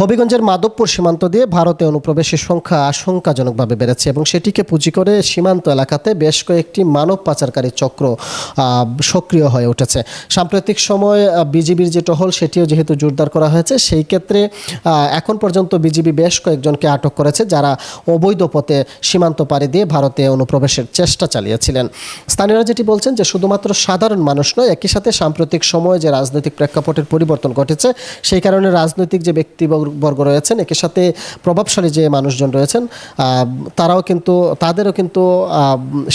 হবিগঞ্জের মাধবপুর সীমান্ত দিয়ে ভারতে অনুপ্রবেশের সংখ্যা আশঙ্কাজনকভাবে বেড়েছে এবং সেটিকে পুঁজি করে সীমান্ত এলাকাতে বেশ কয়েকটি মানব পাচারকারী চক্র সক্রিয় হয়ে উঠেছে। সাম্প্রতিক সময় বিজিবির যে টহল, সেটিও যেহেতু জোরদার করা হয়েছে, সেই ক্ষেত্রে এখন পর্যন্ত বিজিবি বেশ কয়েকজনকে আটক করেছে যারা অবৈধ পথে সীমান্ত পাড়ি দিয়ে ভারতে অনুপ্রবেশের চেষ্টা চালিয়েছিলেন। স্থানীয়রা যেটি বলছেন যে শুধুমাত্র সাধারণ মানুষ নয়, একই সাথে সাম্প্রতিক সময়ে যে রাজনৈতিক প্রেক্ষাপটের পরিবর্তন ঘটেছে, সেই কারণে রাজনৈতিক যে ব্যক্তিবর্গ রয়েছেন। একই সাথে প্রভাবশালী যে মানুষজন রয়েছেন তারাও কিন্তু, তাদেরও কিন্তু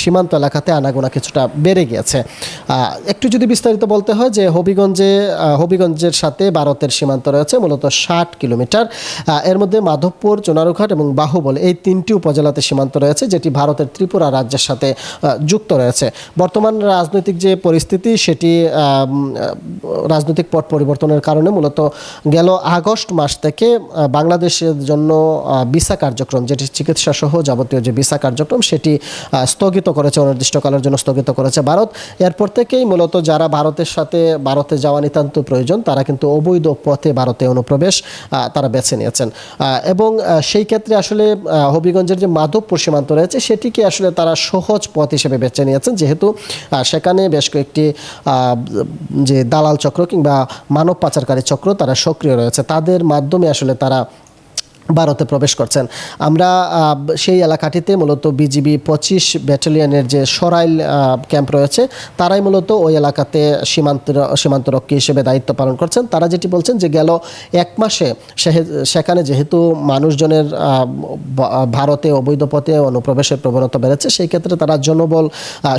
সীমান্ত এলাকাতে আনাগোনা কিছুটা বেড়ে গিয়েছে। একটু যদি বিস্তারিত বলতে হয় যে হবিগঞ্জে হবিগঞ্জের সাথে ভারতের সীমান্ত রয়েছে মূলত ষাট কিলোমিটার। এর মধ্যে মাধবপুর, চুনারুঘাট এবং বাহুবল এই তিনটি উপজেলাতে সীমান্ত রয়েছে, যেটি ভারতের ত্রিপুরা রাজ্যের সাথে যুক্ত রয়েছে। বর্তমান রাজনৈতিক যে পরিস্থিতি, সেটি রাজনৈতিক পট পরিবর্তনের কারণে মূলত গেল আগস্ট মাস থেকে আহ, বাংলাদেশের জন্য ভিসা কার্যক্রম যেটি চিকিৎসা সহ যাবতীয় যে ভিসা কার্যক্রম সেটি স্থগিত করেছে অনির্দিষ্টকালের জন্য স্থগিত করেছে ভারত। এরপর থেকেই মূলত যারা ভারতের সাথে ভারতে যাওয়া নিতান্ত প্রয়োজন তারা কিন্তু অবৈধ পথে ভারতে অনুপ্রবেশ তারা বেছে নিয়েছেন। এবং সেই ক্ষেত্রে আসলে হবিগঞ্জের যে মাধবপুর সীমান্ত রয়েছে সেটিকে আসলে তারা সহজ পথ হিসেবে বেছে নিয়েছেন যেহেতু সেখানে বেশ কয়েকটি যে দালাল চক্র কিংবা মানব পাচারকারী চক্র তারা সক্রিয় রয়েছে। তাদের মাধ্যমে আসলে তারা ভারতে প্রবেশ করছেন। আমরা সেই এলাকাটিতে মূলত বিজিবি পঁচিশ ব্যাটালিয়নের যে সরাইল ক্যাম্প রয়েছে, তারাই মূলত ওই এলাকাতে সীমান্ত সীমান্তরক্ষী হিসেবে দায়িত্ব পালন করছেন। তারা যেটি বলছেন যে গেল এক মাসে সেখানে যেহেতু মানুষজনের ভারতে অবৈধ পথে অনুপ্রবেশের প্রবণতা বেড়েছে, সেই ক্ষেত্রে তারা জনবল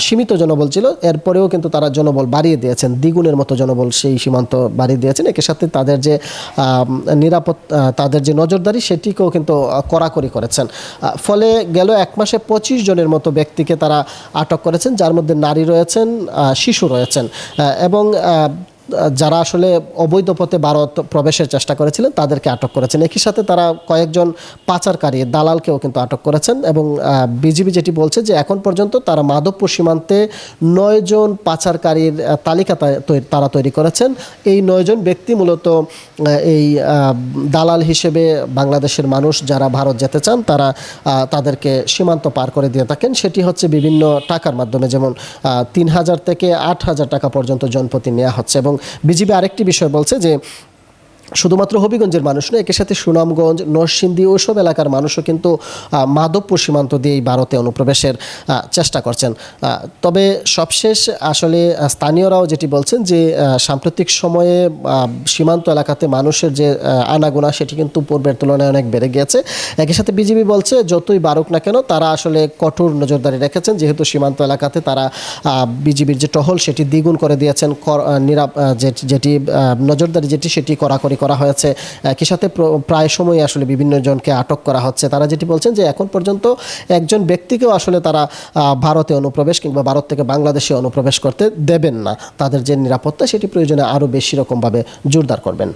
সীমিত জনবল ছিল। এরপরেও কিন্তু তারা জনবল বাড়িয়ে দিয়েছেন, দ্বিগুণের মতো জনবল সেই সীমান্ত বাড়িয়ে দিয়েছেন। একই সাথে তাদের যে নিরাপদ তাদের যে নজরদারি সেটিকেও কিন্তু কড়াকড়ি করেছেন। ফলে গেল এক মাসে পঁচিশ জনের মতো ব্যক্তিকে তারা আটক করেছেন, যার মধ্যে নারী রয়েছেন শিশু রয়েছেন। এবং যারা আসলে অবৈধ পথে ভারত প্রবেশের চেষ্টা করেছিলেন, তাদেরকে আটক করেছেন। একই সাথে তারা কয়েকজন পাচারকারী দালালকেও কিন্তু আটক করেছেন এবং বিজিবি যেটি বলছে যে এখন পর্যন্ত তারা মাধবপুর সীমান্তে নয়জন পাচারকারীর তালিকা তারা তৈরি করেছেন। এই নয়জন ব্যক্তি মূলত এই দালাল হিসেবে বাংলাদেশের মানুষ যারা ভারত যেতে চান, তারা তাদেরকে সীমান্ত পার করে দিয়ে থাকেন। সেটি হচ্ছে বিভিন্ন টাকার মাধ্যমে, যেমন তিন হাজার থেকে আট হাজার টাকা পর্যন্ত জনপ্রতি নেওয়া হচ্ছে এবং বিজিবি আরেকটি বিষয় বলছে যে শুধুমাত্র হবিগঞ্জের মানুষ নয় একের সাথে সুনামগঞ্জ, নরসিংদী ওসব এলাকার মানুষও কিন্তু মাধবপুর সীমান্ত দিয়ে এই ভারতে অনুপ্রবেশের চেষ্টা করছেন। তবে সবশেষ আসলে স্থানীয়রাও যেটি বলছেন যে সাম্প্রতিক সময়ে সীমান্ত এলাকাতে মানুষের যে আনাগোনা সেটি কিন্তু পূর্বের তুলনায় অনেক বেড়ে গিয়েছে। একই সাথে বিজিবি বলছে, যতই বারুক না কেন, তারা আসলে কঠোর নজরদারি রেখেছেন। যেহেতু সীমান্ত এলাকাতে তারা বিজিবির যে টহল, সেটি দ্বিগুণ করে দিয়েছেন। নিরাপ যেটি নজরদারি যেটি, সেটি কড়াকড়ি করা হয়েছে। একই সাথে প্রায় সময় আসলে বিভিন্ন জনকে আটক করা হচ্ছে। তারা যেটি বলছেন যে এখন পর্যন্ত একজন ব্যক্তিকেও আসলে তারা ভারতে অনুপ্রবেশ কিংবা ভারত থেকে বাংলাদেশে অনুপ্রবেশ করতে দেবেন না। তাদের যে নিরাপত্তা সেটি প্রয়োজনে আরও বেশি রকমভাবে জোরদার করবেন।